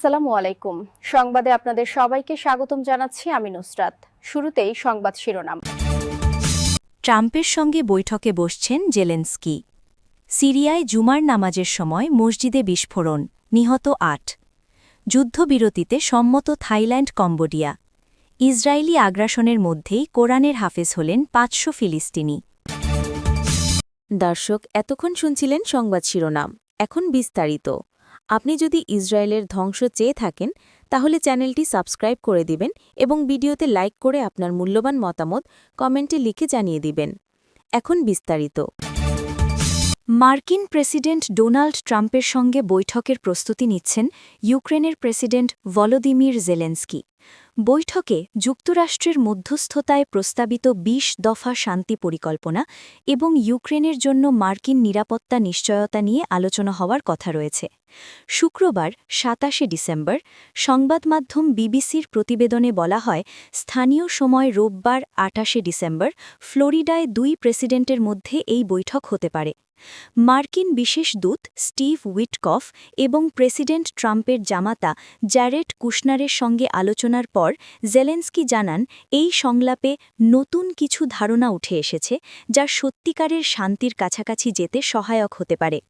আসসালামু আলাইকুম। সংবাদে আপনাদের সবাইকে স্বাগতম জানাচ্ছি আমি নুসরাত। শুরুতেই সংবাদ শিরোনাম। ট্রাম্পের সঙ্গে বৈঠকে বসছেন জেলেন্সকি। সিরিয়ায় জুমার নামাজের সময় মসজিদে বিস্ফোরণ নিহত আট। যুদ্ধবিরতিতে সম্মত থাইল্যান্ড কম্বোডিয়া। ইসরায়েলি আগ্রাসনের মধ্যেই কোরআনের হাফেজ হলেন পাঁচশো ফিলিস্তিনি। দর্শক এতক্ষণ শুনছিলেন সংবাদ শিরোনাম। এখন বিস্তারিত। আপনি যদি ইসরায়েলের ধ্বংস চেয়ে থাকেন, তাহলে চ্যানেলটি সাবস্ক্রাইব করে দিবেন এবং ভিডিওতে লাইক করে আপনার মূল্যবান মতামত কমেন্টে লিখে জানিয়ে দিবেন। এখন বিস্তারিত। মার্কিন প্রেসিডেন্ট ডোনাল্ড ট্রাম্পের সঙ্গে বৈঠকের প্রস্তুতি নিচ্ছেন ইউক্রেনের প্রেসিডেন্ট ভলোদিমির জেলেন্সকি। বৈঠকে যুক্তরাষ্ট্রের মধ্যস্থতায় প্রস্তাবিত ২০ দফা শান্তি পরিকল্পনা এবং ইউক্রেনের জন্য মার্কিন নিরাপত্তা নিশ্চয়তা নিয়ে আলোচনা হওয়ার কথা রয়েছে। শুক্রবার সাতাশে ডিসেম্বর সংবাদমাধ্যম বিবিসির প্রতিবেদনে বলা হয়, স্থানীয় সময় রোববার আটাশে ডিসেম্বর ফ্লোরিডায় দুই প্রেসিডেন্টের মধ্যে এই বৈঠক হতে পারে। মার্কিন বিশেষ দূত স্টিভ উইটকফ এবং প্রেসিডেন্ট ট্রাম্পের জামাতা জ্যারেট কুশনারের সঙ্গে আলোচনার পর জেলেন্সকি জানান, এই সংলাপে নতুন কিছু ধারণা উঠে এসেছে যা সত্যিকারের শান্তির কাছাকাছি যেতে সহায়ক হতে পারে।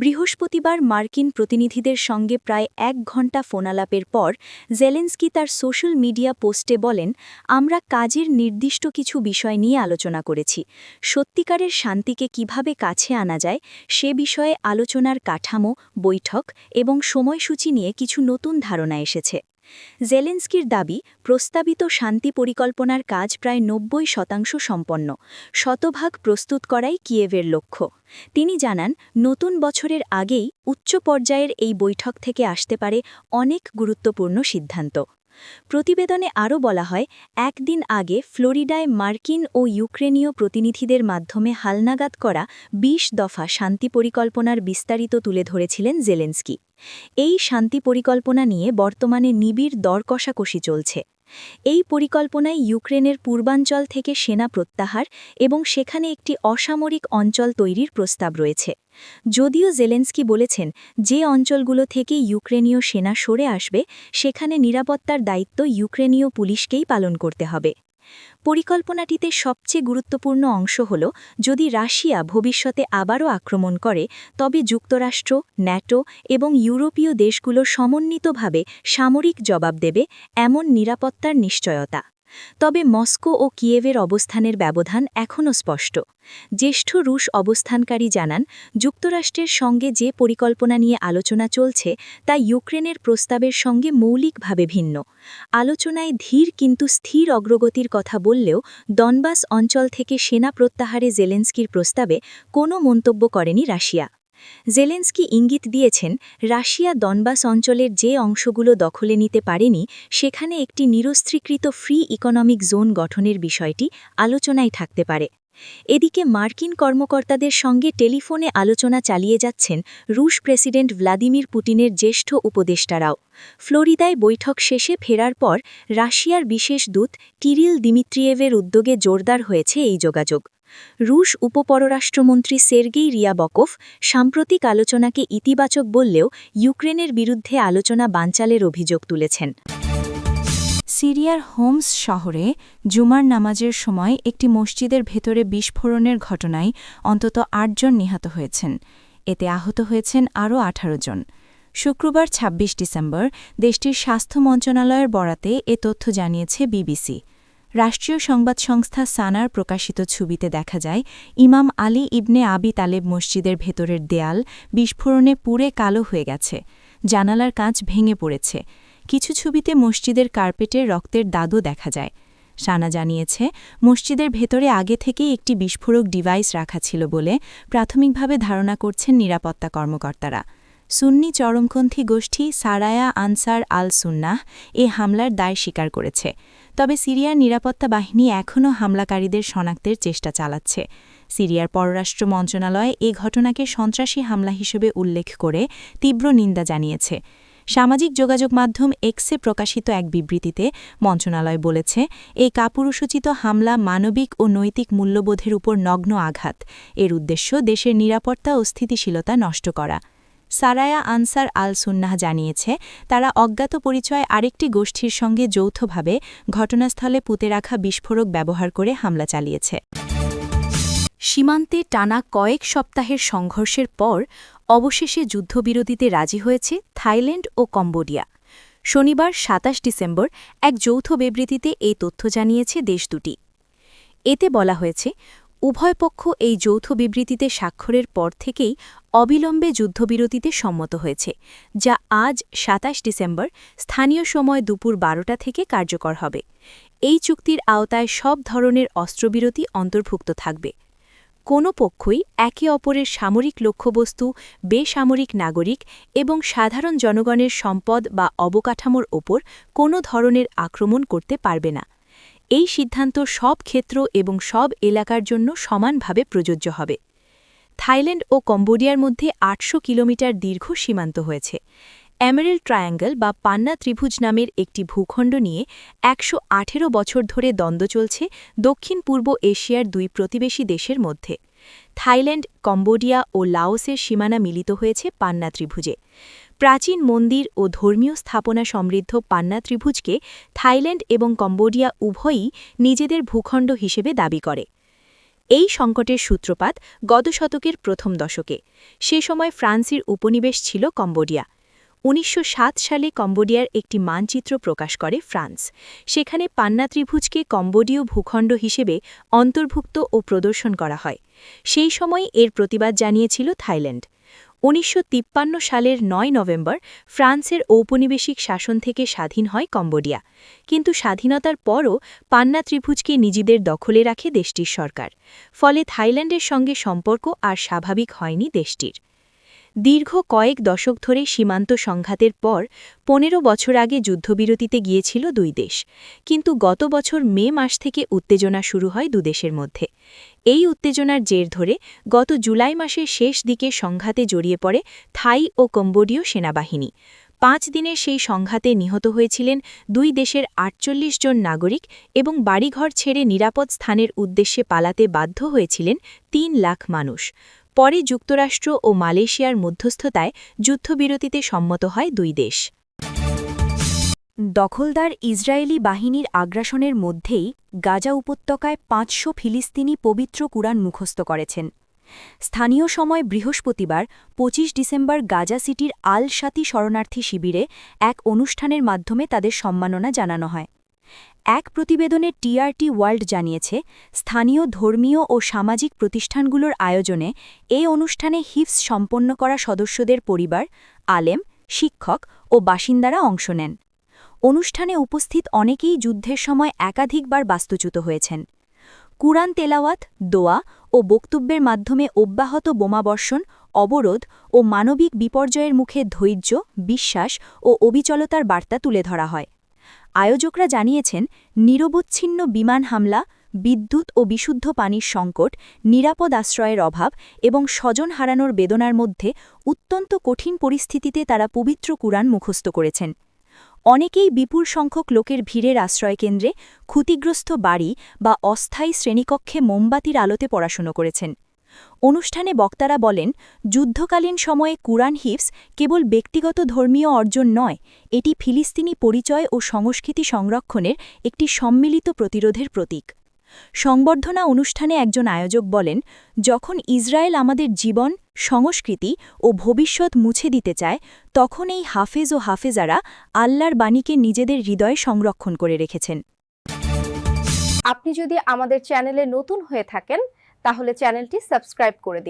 বৃহস্পতিবার মার্কিন প্রতিনিধিদের সঙ্গে প্রায় এক ঘণ্টা ফোনালাপের পর জেলেন্সকি তার সোশ্যাল মিডিয়া পোস্টে বলেন, আমরা কাজের নির্দিষ্ট কিছু বিষয় নিয়ে আলোচনা করেছি। সত্যিকারের শান্তিকে কীভাবে কাছে আনা যায় সে বিষয়ে আলোচনার কাঠামো, বৈঠক এবং সময়সূচি নিয়ে কিছু নতুন ধারণা এসেছে। জেলেন্সকির দাবি, প্রস্তাবিত শান্তি পরিকল্পনার কাজ প্রায় নব্বই শতাংশ সম্পন্ন, শতভাগ প্রস্তুত করাই কিয়েভের লক্ষ্য। তিনি জানান, নতুন বছরের আগেই উচ্চ পর্যায়ের এই বৈঠক থেকে আসতে পারে অনেক গুরুত্বপূর্ণ সিদ্ধান্ত। প্রতিবেদনে আরও বলা হয়, একদিন আগে ফ্লোরিডায় মার্কিন ও ইউক্রেনীয় প্রতিনিধিদের মাধ্যমে হালনাগাদ করা ২০ দফা শান্তি পরিকল্পনার বিস্তারিত তুলে ধরেছিলেন জেলেন্সকি। এই শান্তি পরিকল্পনা নিয়ে বর্তমানে নিবিড় দর কষাকষি চলছে। এই পরিকল্পনায় ইউক্রেনের পূর্বাঞ্চল থেকে সেনা প্রত্যাহার এবং সেখানে একটি অসামরিক অঞ্চল তৈরির প্রস্তাব রয়েছে। যদিও জেলেন্সকি বলেছেন, যে অঞ্চলগুলো থেকে ইউক্রেনীয় সেনা সরে আসবে, সেখানে নিরাপত্তার দায়িত্ব ইউক্রেনীয় পুলিশকেই পালন করতে হবে। পরিকল্পনাটিতে সবচেয়ে গুরুত্বপূর্ণ অংশ হল, যদি রাশিয়া ভবিষ্যতে আবারও আক্রমণ করে, তবে যুক্তরাষ্ট্র, ন্যাটো এবং ইউরোপীয় দেশগুলো সমন্বিতভাবে সামরিক জবাব দেবে, এমন নিরাপত্তার নিশ্চয়তা। তবে মস্কো ও কিয়েভের অবস্থানের ব্যবধান এখনও স্পষ্ট। জ্যেষ্ঠ রুশ অবস্থানকারী জানান, যুক্তরাষ্ট্রের সঙ্গে যে পরিকল্পনা নিয়ে আলোচনা চলছে, তা ইউক্রেনের প্রস্তাবের সঙ্গে মৌলিকভাবে ভিন্ন। আলোচনায় ধীর কিন্তু স্থির অগ্রগতির কথা বললেও দনবাস অঞ্চল থেকে সেনা প্রত্যাহারে জেলেন্সকির প্রস্তাবে কোনো মন্তব্য করেনি রাশিয়া। জেলেন্সকি ইঙ্গিত দিয়েছেন, রাশিয়া দনবাস অঞ্চলের যে অংশগুলো দখলে নিতে পারেনি, সেখানে একটি নিরস্ত্রীকৃত ফ্রি ইকোনমিক জোন গঠনের বিষয়টি আলোচনায় থাকতে পারে। এদিকে মার্কিন কর্মকর্তাদের সঙ্গে টেলিফোনে আলোচনা চালিয়ে যাচ্ছেন রুশ প্রেসিডেন্ট ভ্লাদিমির পুতিনের জ্যেষ্ঠ উপদেষ্টারাও। ফ্লোরিদায় বৈঠক শেষে ফেরার পর রাশিয়ার বিশেষ দূত কিরিল দিমিত্রিয়েভের উদ্যোগে জোরদার হয়েছে এই যোগাযোগ। রুশ উপপররাষ্ট্রমন্ত্রী সের্গেই রিয়াবকফ সাম্প্রতিক আলোচনাকে ইতিবাচক বললেও ইউক্রেনের বিরুদ্ধে আলোচনা বানচালের অভিযোগ তুলেছেন। সিরিয়ার হোমস শহরে জুমার নামাজের সময় একটি মসজিদের ভেতরে বিস্ফোরণের ঘটনায় অন্তত আটজন নিহত হয়েছেন। এতে আহত হয়েছেন আরও আঠারো জন। শুক্রবার ২৬ ডিসেম্বর দেশটির স্বাস্থ্য মন্ত্রণালয়ের বরাতে এ তথ্য জানিয়েছে বিবিসি। রাষ্ট্রীয় সংবাদ সংস্থা সানার প্রকাশিত ছবিতে দেখা যায়, ইমাম আলী ইবনে আবি তালেব মসজিদের ভেতরের দেয়াল বিস্ফোরণে পুড়ে কালো হয়ে গেছে, জানালার কাঁচ ভেঙে পড়েছে। কিছু ছবিতে মসজিদের কার্পেটে রক্তের দাদও দেখা যায়। সানা জানিয়েছে, মসজিদের ভেতরে আগে থেকেই একটি বিস্ফোরক ডিভাইস রাখা ছিল বলে প্রাথমিকভাবে ধারণা করছেন নিরাপত্তা কর্মকর্তারা। সুন্নি চরমপন্থী গোষ্ঠী সারায়া আনসার আল সুন্নাহ এ হামলার দায় স্বীকার করেছে। তবে সিরিয়ার নিরাপত্তা বাহিনী এখনও হামলাকারীদের শনাক্তের চেষ্টা চালাচ্ছে। সিরিয়ার পররাষ্ট্র মন্ত্রণালয় এ ঘটনাকে সন্ত্রাসী হামলা হিসেবে উল্লেখ করে তীব্র নিন্দা জানিয়েছে। সামাজিক যোগাযোগ মাধ্যম এক্সে প্রকাশিত এক বিবৃতিতে মন্ত্রণালয় বলেছে এই কাপুরুষোচিত হামলা মানবিক ও নৈতিক মূল্যবোধের উপর নগ্ন আঘাত। এর উদ্দেশ্য দেশের নিরাপত্তা ও স্থিতিশীলতা নষ্ট করা। সারায়া আনসার আল সুন্নাহ জানিয়েছে, তারা অজ্ঞাত পরিচয় আরেকটি গোষ্ঠীর সঙ্গে যৌথভাবে ঘটনাস্থলে পুঁতে রাখা বিস্ফোরক ব্যবহার করে হামলা চালিয়েছে। সীমান্তে টানা কয়েক সপ্তাহের সংঘর্ষের পর অবশেষে যুদ্ধবিরতিতে রাজি হয়েছে থাইল্যান্ড ও কম্বোডিয়া। শনিবার ২৭ ডিসেম্বর এক যৌথ বিবৃতিতে এই তথ্য জানিয়েছে দেশ দুটি। এতে বলা হয়েছে উভয় পক্ষ এই যৌথ বিবৃতিতে স্বাক্ষরের পর থেকেই অবিলম্বে যুদ্ধবিরতিতে সম্মত হয়েছে, যা আজ ২৭ ডিসেম্বর স্থানীয় সময় দুপুর বারোটা থেকে কার্যকর হবে। এই চুক্তির আওতায় সব ধরনের অস্ত্রবিরতি অন্তর্ভুক্ত থাকবে। কোনো পক্ষই একে অপরের সামরিক লক্ষ্যবস্তু, বেসামরিক নাগরিক এবং সাধারণ জনগণের সম্পদ বা অবকাঠামোর ওপর কোনো ধরনের আক্রমণ করতে পারবে না। এই সিদ্ধান্ত সব ক্ষেত্র এবং সব এলাকার জন্য সমানভাবে প্রযোজ্য হবে। থাইল্যান্ড ও কম্বোডিয়ার মধ্যে আটশো কিলোমিটার দীর্ঘ সীমান্ত হয়েছে। এমেরেল ট্রায়াঙ্গল বা পান্না ত্রিভুজ নামের একটি ভূখণ্ড নিয়ে একশো আঠেরো বছর ধরে দ্বন্দ্ব চলছে দক্ষিণ পূর্ব এশিয়ার দুই প্রতিবেশী দেশের মধ্যে। থাইল্যান্ড, কম্বোডিয়া ও লাওসের সীমানা মিলিত হয়েছে পান্না ত্রিভুজে। প্রাচীন মন্দির ও ধর্মীয় স্থাপনা সমৃদ্ধ পান্না ত্রিভুজকে থাইল্যান্ড এবং কম্বোডিয়া উভয়ই নিজেদের ভূখণ্ড হিসেবে দাবি করে। এই সংকটের সূত্রপাত গত শতকের প্রথম দশকে। সে সময় ফ্রান্সের উপনিবেশ ছিল কম্বোডিয়া। উনিশশো সাত সালে কম্বোডিয়ার একটি মানচিত্র প্রকাশ করে ফ্রান্স। সেখানে পান্না ত্রিভুজকে কম্বোডীয় ভূখণ্ড হিসেবে অন্তর্ভুক্ত ও প্রদর্শন করা হয়। সেই সময় এর প্রতিবাদ জানিয়েছিল থাইল্যান্ড। উনিশশো তিপ্পান্ন সালের নয় নভেম্বর ফ্রান্সের ঔপনিবেশিক শাসন থেকে স্বাধীন হয় কম্বোডিয়া। কিন্তু স্বাধীনতার পরও পান্না ত্রিভুজকে নিজেদের দখলে রাখে দেশটির সরকার। ফলে থাইল্যান্ডের সঙ্গে সম্পর্ক আর স্বাভাবিক হয়নি দেশটির। দীর্ঘ কয়েক দশক ধরে সীমান্ত সংঘাতের পর পনেরো বছর আগে যুদ্ধবিরতিতে গিয়েছিল দুই দেশ। কিন্তু গত বছর মে মাস থেকে উত্তেজনা শুরু হয় দুদেশের মধ্যে। এই উত্তেজনার জের ধরে গত জুলাই মাসের শেষ দিকে সংঘাতে জড়িয়ে পড়ে থাই ও কম্বোডীয় সেনাবাহিনী। পাঁচ দিনের সেই সংঘাতে নিহত হয়েছিলেন দুই দেশের আটচল্লিশ জন নাগরিক এবং বাড়িঘর ছেড়ে নিরাপদ স্থানের উদ্দেশ্যে পালাতে বাধ্য হয়েছিলেন তিন লাখ মানুষ। পরে যুক্তরাষ্ট্র ও মালয়েশিয়ার মধ্যস্থতায় যুদ্ধবিরতিতে সম্মত হয় দুই দেশ। দখলদার ইসরায়েলি বাহিনীর আগ্রাসনের মধ্যেই গাজা উপত্যকায় পাঁচশো ফিলিস্তিনি পবিত্র কুরআন মুখস্থ করেছেন। স্থানীয় সময় বৃহস্পতিবার ২৫ ডিসেম্বর গাজা সিটির আল সাতি শরণার্থী শিবিরে এক অনুষ্ঠানের মাধ্যমে তাদের সম্মাননা জানানো হয়। এক প্রতিবেদনে টিআরটি ওয়ার্ল্ড জানিয়েছে, স্থানীয় ধর্মীয় ও সামাজিক প্রতিষ্ঠানগুলোর আয়োজনে এ অনুষ্ঠানে হিফস সম্পন্ন করা সদস্যদের পরিবার, আলেম, শিক্ষক ও বাসিন্দারা অংশ নেন। অনুষ্ঠানে উপস্থিত অনেকেই যুদ্ধের সময় একাধিকবার বাস্তুচ্যুত হয়েছেন। কুরআন তেলাওয়াত, দোয়া ও বক্তব্যের মাধ্যমে অব্যাহত বোমাবর্ষণ, অবরোধ ও মানবিক বিপর্যয়ের মুখে ধৈর্য, বিশ্বাস ও অবিচলতার বার্তা তুলে ধরা হয়। আয়োজকরা জানিয়েছেন, নিরবচ্ছিন্ন বিমান হামলা, বিদ্যুৎ ও বিশুদ্ধ পানির সংকট, নিরাপদ আশ্রয়ের অভাব এবং স্বজন হারানোর বেদনার মধ্যে অত্যন্ত কঠিন পরিস্থিতিতে তারা পবিত্র কুরআন মুখস্থ করেছেন। অনেকেই বিপুল সংখ্যক লোকের ভিড়ের আশ্রয়কেন্দ্রে ক্ষতিগ্রস্ত বাড়ি বা অস্থায়ী শ্রেণীকক্ষে মোমবাতির আলোতে পড়াশুনো করেছেন। অনুষ্ঠানে বক্তারা বলেন, যুদ্ধকালীন সময়ে কুরআন হিফস কেবল ব্যক্তিগত ধর্মীয় অর্জন নয়, এটি ফিলিস্তিনি পরিচয় ও সংস্কৃতি সংরক্ষণের একটি সম্মিলিত প্রতিরোধের প্রতীক। সংবর্ধনা অনুষ্ঠানে একজন আয়োজক বলেন, যখন ইসরায়েল আমাদের জীবন, সংস্কৃতি ও ভবিষ্যৎ মুছে দিতে চায়, তখন এই হাফেজ ও হাফেজারা আল্লাহর বাণীকে নিজেদের হৃদয়ে সংরক্ষণ করে রেখেছেন। আপনি যদি আমাদের চ্যানেলে নতুন হয়ে থাকেন, তাহলে চ্যানেলটি সাবস্ক্রাইব করে দিন।